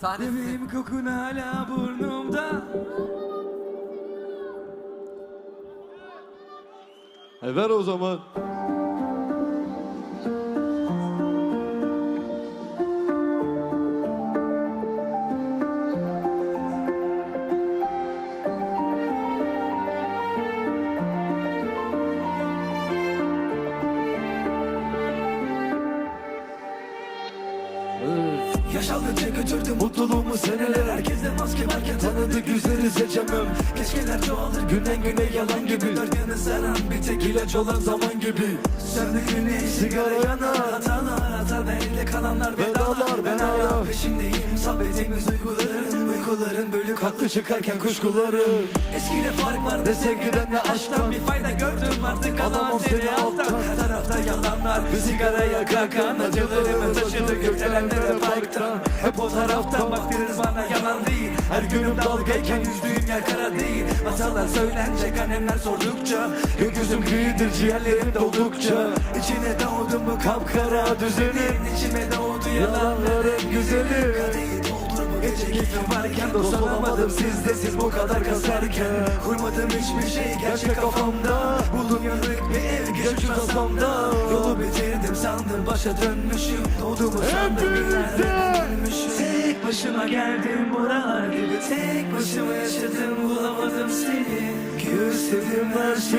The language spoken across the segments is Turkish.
Sahnesi. Bebeğim kokun hala burnumda E ver o zaman. Yaşaldıkça götürdü mutluluğumu seneler. Herkeste maske varken tanıdık yüzleri seçemem. Keşkeler çoğalır günden güne yalan gibi. Yanı saran bir tek ilaç olan zaman gibi. Söndü güneş sigara yanar Hatalar hata ve elde kalanlar vedalar Ben hala peşindeyim. Sabrettiğimiz uyguların Uykuların bölük haklı çıkarken kuşkuların Eskiyle fark var desek giden de aşktan Bir fayda gördüm artık alamam seni alttan. Her tarafta yalanlar bir sigara yakarken Acılarımı taşıdı gökdelenlere parktan. Hep o taraftan baktınız bana yalan değil. Her günüm dalgayken yüzdüğüm yer kara değil. Masalar söylenecek annemler sordukça. Gökyüzüm kıyıdır ciğerlerim doldukça. İçine doğdum bu kapkara düzenin. İçime doğdu yalanların güzeli. Bu gece keyfim varken Dost olamadım. Sizde siz bu kadar kasarken Kurmadım hiçbir şey gerçek kafamda. Buldum yanık bir ev geçmiş masamda. Yolu bitirdim sandım başa dönmüşüm. Doğduğumu sandım günlerden dönmüşüm. Tek başıma geldim buralar gibi. Tek başıma yaşadım bulamadım seni. Gösterdim her şeyi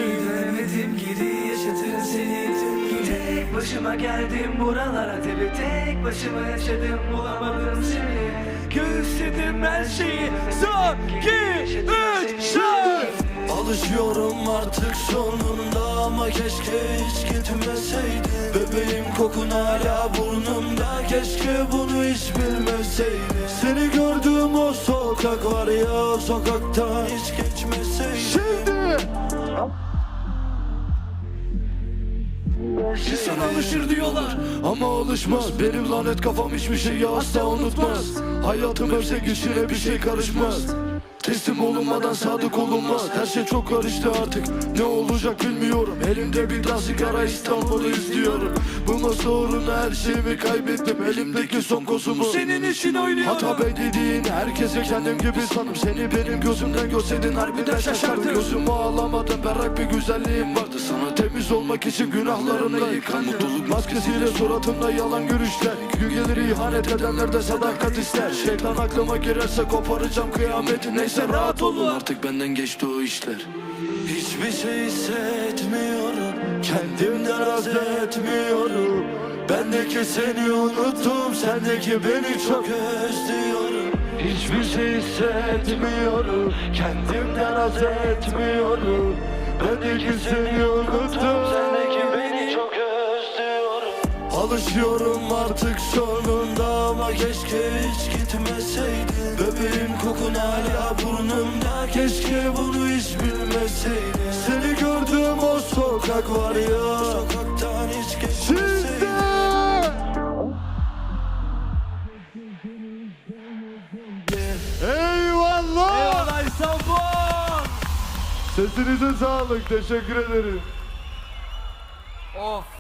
başıma geldim buralara tabi Tek başıma yaşadım bulamadım seni. Göğüsledim her şeyi. Son, iki, üç, şarj Alışıyorum artık sonunda ama keşke hiç gitmeseydin Bebeğim kokun hala burnumda keşke bunu hiç bilmeseydin Seni gördüğüm o sokak var ya sokaktan hiç geçmeseydin Şimdi. İnsan alışır diyorlar ama alışmaz. Benim lanet kafam hiçbir şeyi asla unutmaz. Hayatım ölse güçüne bir şey karışmaz Teslim olunmadan sadık olunmaz. Her şey çok karıştı artık. Ne olacak bilmiyorum. Elimde bir daha sigara İstanbul'u izliyorum. Bunun sonra her şeyimi kaybettim. Elimdeki son kozumu Senin için oynuyorum. Hata bey dediğin herkese kendim gibi sanım Seni benim gözümden görseydin harbiden şaşardım. Gözümü ağlamadım berrak bir güzelliğim vardı. Sana temiz olmak için günahlarımla yıkan Mutluluk maskesiyle suratımda yalan görüşler Gün gelir ihanet edenler de sadakat ister. Şeytan aklıma girerse koparacağım kıyameti Neyse rahat olun. artık benden geçti o işler. Hiçbir şey hissetmiyorum. Kendimden haz etmiyorum. Bendeki seni unuttum Sendeki beni çok özlüyorum. Hiçbir şey hissetmiyorum. Kendimden haz etmiyorum. Bendeki seni unuttum Sendeki beni çok özlüyorum. Alışıyorum artık sonunda ama keşke hiç hala burnumda keşke bunu hiç bilmeseydin Seni gördüğüm o sokak var ya Sokaktan hiç geçmeseydin Eyvallah. Eyvallah İstanbul Sesinize sağlık. Teşekkür ederim. Of.